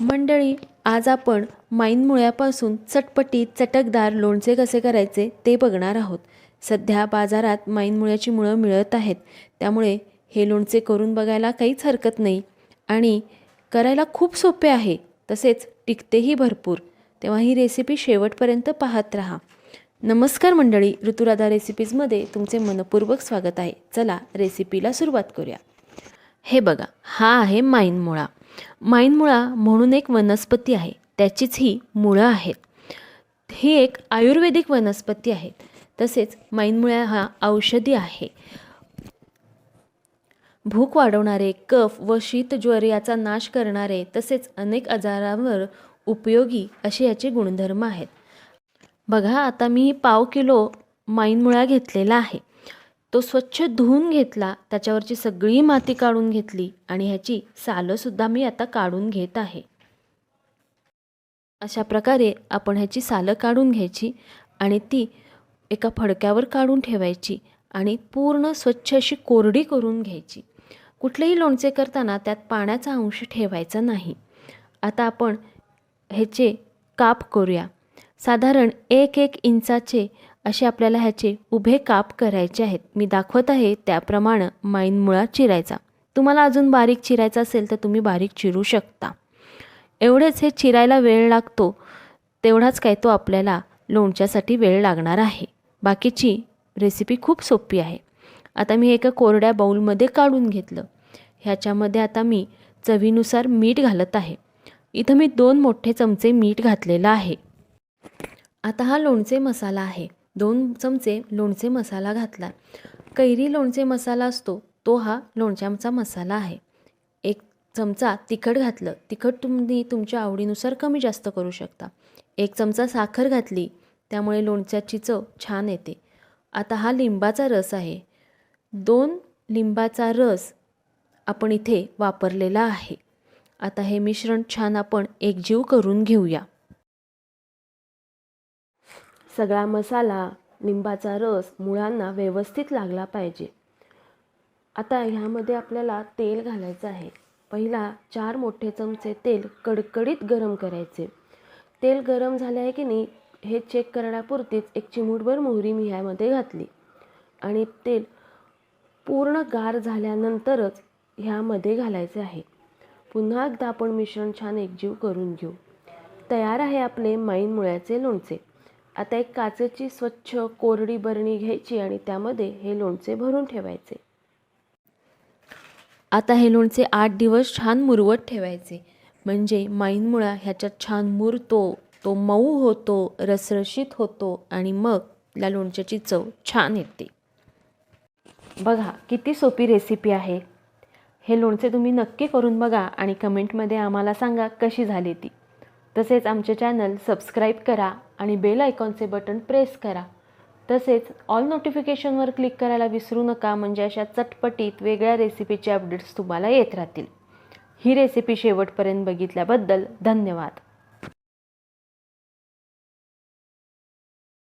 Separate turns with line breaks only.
मंडळी आज आपण माईन मुळ्यापासून चटपटीत चटकदार लोणचे कसे करायचे ते बघणार आहोत. सध्या बाजारात माईन मुळ्याची मुळं मिळत आहेत. त्यामुळे हे लोणचे करून बघायला काहीच हरकत नाही. आणि करायला खूप सोपे आहे. तसेच टिकतेही भरपूर. तेव्हा ही रेसिपी शेवटपर्यंत पाहत राहा. नमस्कार मंडळी ऋतुराधा रेसिपीजमध्ये तुमचे मनपूर्वक स्वागत आहे. चला रेसिपीला सुरुवात करूया. हे बघा हा आहे माईन मुळा माईनमुळा म्हणून एक वनस्पती आहे. त्याचीच ही मुळं आहेत. ही एक आयुर्वेदिक वनस्पती आहे. तसेच माईनमुळा हा औषधी आहे. भूक वाढवणारे कफ व शीतज्वर याचा नाश करणारे तसेच अनेक आजारांवर उपयोगी असे याचे गुणधर्म आहेत. बघा आता मी पाव किलो माईनमुळा घेतलेला आहे. तो स्वच्छ धुवून घेतला त्याच्यावरची सगळी माती काढून घेतली आणि ह्याची सालंसुद्धा मी आता काढून घेत आहे. अशा प्रकारे आपण ह्याची सालं काढून घ्यायची आणि ती एका फडक्यावर काढून ठेवायची आणि पूर्ण स्वच्छ अशी कोरडी करून घ्यायची. कुठलेही लोणचे करताना त्यात पाण्याचा अंश ठेवायचा नाही. आता आपण ह्याचे काप करूया. साधारण एक एक इंचाचे असे आपल्याला ह्याचे उभे काप करायचे आहेत. मी दाखवत आहे त्याप्रमाणे माईन मुळा चिरायचा. तुम्हाला अजून बारीक चिरायचा असेल तर तुम्ही बारीक चिरू शकता. एवढेच हे चिरायला वेळ लागतो तेवढाच काय तो आपल्याला लोणच्यासाठी वेळ लागणार आहे. बाकीची रेसिपी खूप सोपी आहे. आता मी एका कोरड्या बाऊलमध्ये काढून घेतलं. ह्याच्यामध्ये आता मी चवीनुसार मीठ घालत आहे. इथं मी दोन मोठे चमचे मीठ घातलेलं आहे. आता हा लोणचे मसाला आहे. दोन चमचे लोणचे मसाला घातला. कैरी लोणचे मसाला असतो तो हा लोणच्याचा मसाला आहे. एक चमचा तिखट घातलं. तिखट तुम्ही तुमच्या आवडीनुसार कमी जास्त करू शकता. एक चमचा साखर घातली त्यामुळे लोणच्याची चव छान येते. आता हा लिंबाचा रस आहे. दोन लिंबाचा रस आपण इथे वापरलेला आहे. आता हे मिश्रण छान आपण एकजीव करून घेऊया. सगळा मसाला लिंबाचा रस मुळांना व्यवस्थित लागला पाहिजे. आता ह्यामध्ये आपल्याला तेल घालायचं आहे. पहिला चार मोठे चमचे तेल कडकडीत गरम करायचे. तेल गरम झाले आहे की नाही हे चेक करण्यापुरतीच एक चिमूटभर मोहरी मी ह्यामध्ये घातली. आणि तेल पूर्ण गार झाल्यानंतरच ह्यामध्ये घालायचे आहे. पुन्हा एकदा आपण मिश्रण छान एकजीव करून घेऊ. तयार आहे आपले माईन मुळ्याचे लोणचे. आता एक काचेची स्वच्छ कोरडी बरणी घ्यायची आणि त्यामध्ये हे लोणचे भरून ठेवायचे. आता हे लोणचे आठ दिवस छान मुरवत ठेवायचे. म्हणजे माईनमुळा ह्याच्यात छान मुरतो तो मऊ होतो रसरशीत होतो आणि मग या लोणच्याची चव छान येते. बघा किती सोपी रेसिपी आहे. हे लोणचे तुम्ही नक्की करून बघा आणि कमेंटमध्ये आम्हाला सांगा कशी झाली ती. तसेच आमचे चॅनल सबस्क्राईब करा आणि बेल आयकॉनचे बटन प्रेस करा. तसेच ऑल नोटिफिकेशनवर क्लिक करायला विसरू नका म्हणजे अशा चटपटीत वेगळ्या रेसिपीचे अपडेट्स तुम्हाला येत राहतील. ही रेसिपी शेवटपर्यंत बघितल्याबद्दल धन्यवाद.